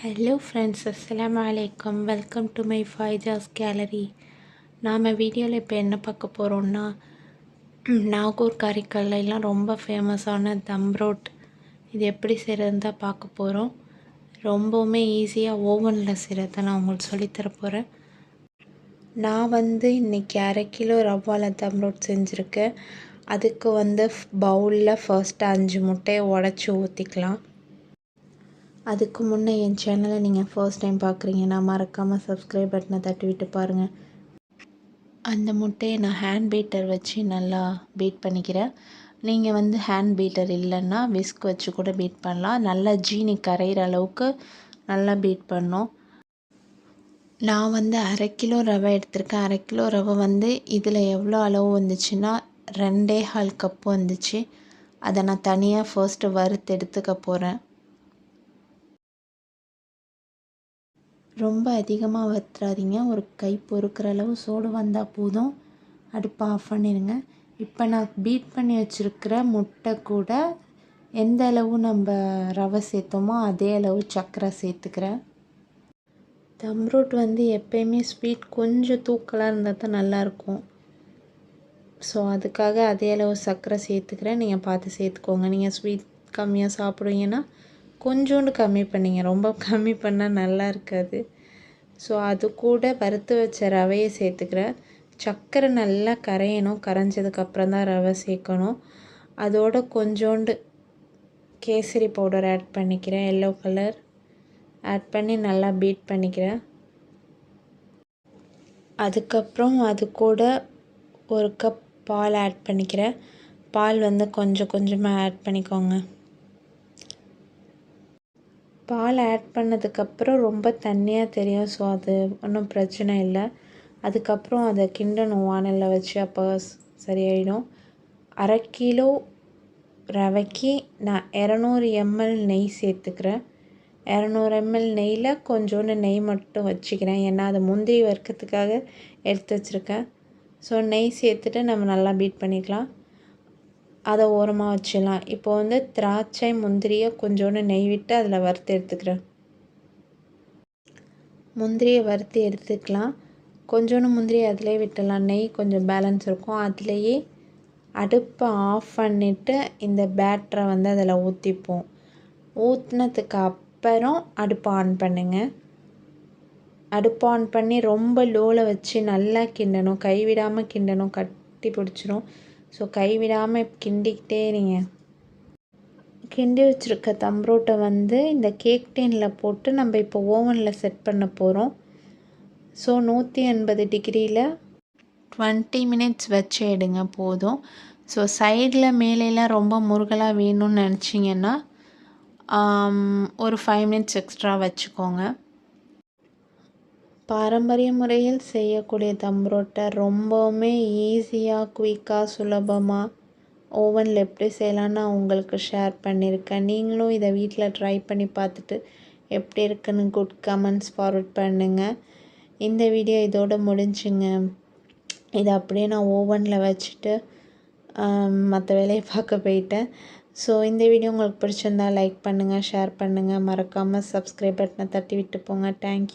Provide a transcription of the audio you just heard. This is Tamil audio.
ஹலோ ஃப்ரெண்ட்ஸ் அஸ்லாம் வலைக்கம் welcome to my Faijas gallery நாம் வீடியோவில் இப்போ என்ன பார்க்க போகிறோம்னா நாகூர் கறிக்கல்லாம் ரொம்ப ஃபேமஸான தம் ரோட். இது எப்படி செய்கிறதுன்னு தான் பார்க்க போகிறோம் ரொம்பவுமே ஈஸியாக ஓவனில் செய்கிறத நான் உங்களுக்கு சொல்லித்தர போகிறேன் நான் வந்து இன்றைக்கி அரை கிலோ ரவ்வாவில் தம் ரோட் செஞ்சுருக்கேன். அதுக்கு வந்து பவுலில் ஃபர்ஸ்ட்டு அஞ்சு முட்டையை உடச்சி ஊற்றிக்கலாம் அதுக்கு முன்னே என் சேனலை நீங்கள் ஃபர்ஸ்ட் டைம் பார்க்குறீங்கன்னா மறக்காமல் சப்ஸ்கிரைப் பட்டனை தட்டி விட்டு பாருங்கள் அந்த முட்டையை நான் ஹேண்ட் பீட்டர் வச்சு நல்லா பீட் பண்ணிக்கிறேன். நீங்கள் வந்து ஹேண்ட் பீட்டர் இல்லைன்னா விஸ்க் வச்சு கூட பீட் பண்ணலாம். நல்லா ஜீனி கரையிற அளவுக்கு நல்லா பீட் பண்ணோம். நான் வந்து அரை கிலோ ரவை எடுத்திருக்கேன். அரை கிலோ ரவை வந்து இதில் எவ்வளோ அளவு வந்துச்சுன்னா ரெண்டே ஹால் கப்பு வந்துச்சு. அதை நான் தனியாக ஃபர்ஸ்ட்டு வறுத்து எடுத்துக்க போகிறேன் ரொம்ப அதிகமாக வற்றுறாதீங்க ஒரு கை பொறுக்கிற அளவு சூடு வந்தால் போதும். அடுப்பை ஆஃப் பண்ணிடுங்க இப்போ நான் பீட் பண்ணி வச்சுருக்கிற முட்டை கூட எந்த அளவு நம்ம ரவை சேர்த்தோமோ அதே அளவு சர்க்கரை சேர்த்துக்கிறேன். தம்ரூட் வந்து எப்பயுமே ஸ்வீட் கொஞ்சம் தூக்கலாக இருந்தால் தான் நல்லாயிருக்கும் ஸோ அதுக்காக அதே அளவு சர்க்கரை சேர்த்துக்கிறேன். நீங்கள் பார்த்து சேர்த்துக்கோங்க. நீங்கள் ஸ்வீட் கம்மியாக சாப்பிடுவீங்கன்னா கொஞ்சோண்டு கம்மி பண்ணிங்க. ரொம்ப கம்மி பண்ணால் நல்லா இருக்காது. ஸோ அது கூட வறுத்து வச்ச ரவையை சேர்த்துக்கிறேன். சர்க்கரை நல்லா கரையணும். கரைஞ்சதுக்கப்புறம் தான் ரவை சேர்க்கணும். அதோட கொஞ்சோண்டு கேசரி பவுடர் ஆட் பண்ணிக்கிறேன். எல்லோ கலர் ஆட் பண்ணி நல்லா பீட் பண்ணிக்கிறேன். அதுக்கப்புறம் அது கூட ஒரு கப் பால் ஆட் பண்ணிக்கிறேன். பால் வந்து கொஞ்சம் கொஞ்சமாக ஆட் பண்ணிக்கோங்க. பால் ஆட் பண்ணதுக்கப்புறம் ரொம்ப தண்ணியாக தெரியும். ஸோ அது ஒன்றும் பிரச்சனை இல்லை. அதுக்கப்புறம் அதை கிண்டணும் வானலில் வச்சு அப்போ சரியாயிடும். அரை கிலோ ரவைக்கு நான் இரநூறு எம்எல் நெய் சேர்த்துக்கிறேன். இரநூறு எம்எல் நெய்யில் கொஞ்சோண்டு நெய் மட்டும் வச்சுக்கிறேன். ஏன்னா அது முந்திரி வறுக்கிறதுக்காக எடுத்து வச்சுருக்கேன். ஸோ நெய் சேர்த்துட்டு நம்ம நல்லா பீட் பண்ணிக்கலாம். அதை ஓரமாக வச்சிடலாம். இப்போ வந்து திராட்சை முந்திரியை கொஞ்சோண்டு நெய் விட்டு அதில் வறுத்து எடுத்துக்கிறேன். முந்திரியை வறுத்து எடுத்துக்கலாம். கொஞ்சோண்டு முந்திரி அதிலே விட்டுடலாம். நெய் கொஞ்சம் பேலன்ஸ் இருக்கும். அதுலேயே அடுப்பை ஆஃப் பண்ணிவிட்டு இந்த பேட்டரை வந்து அதில் ஊற்றிப்போம் ஊற்றினதுக்கு அப்புறம் அடுப்பை ஆன் பண்ணுங்கள் அடுப்பு ஆன் பண்ணி ரொம்ப லோவில் வச்சு நல்லா கிண்டணும். கைவிடாமல் கிண்டணும். கட்டி பிடிச்சிரும். ஸோ கைவிடாமல் கிண்டிக்கிட்டே இருங்க. கிண்டி வச்சுருக்க தம்ரோட்டை வந்து இந்த கேக் டீனில் போட்டு நம்ம இப்போ ஓவனில் செட் பண்ண போகிறோம் ஸோ நூற்றி எண்பது டிகிரியில் டுவெண்ட்டி மினிட்ஸ் வச்சு எடுங்க போதும். ஸோ சைடில் மேலேலாம் ரொம்ப முருகலாக வேணும்னு நினச்சிங்கன்னா ஒரு ஃபைவ் மினிட்ஸ் எக்ஸ்ட்ரா வச்சுக்கோங்க. பாரம்பரிய முறையில் செய்யக்கூடிய தம் ரொட்டை ரொம்பவுமே ஈஸியாக குயிக்காக சுலபமாக ஓவனில் எப்படி செய்யலான்னு நான் உங்களுக்கு ஷேர் பண்ணியிருக்கேன். நீங்களும் இதை வீட்டில் ட்ரை பண்ணி பார்த்துட்டு எப்படி இருக்குன்னு குட் கமெண்ட்ஸ் ஃபார்வர்ட் பண்ணுங்கள் இந்த வீடியோ இதோடு முடிஞ்சுங்க. இதை அப்படியே நான் ஓவனில் வச்சுட்டு மற்ற வேலையை பார்க்க போயிட்டேன். ஸோ இந்த வீடியோ உங்களுக்கு பிடிச்சிருந்தா லைக் பண்ணுங்கள் ஷேர் பண்ணுங்கள் மறக்காமல் சப்ஸ்கிரைப் பட்டனை தட்டி விட்டு போங்க. தேங்க்யூ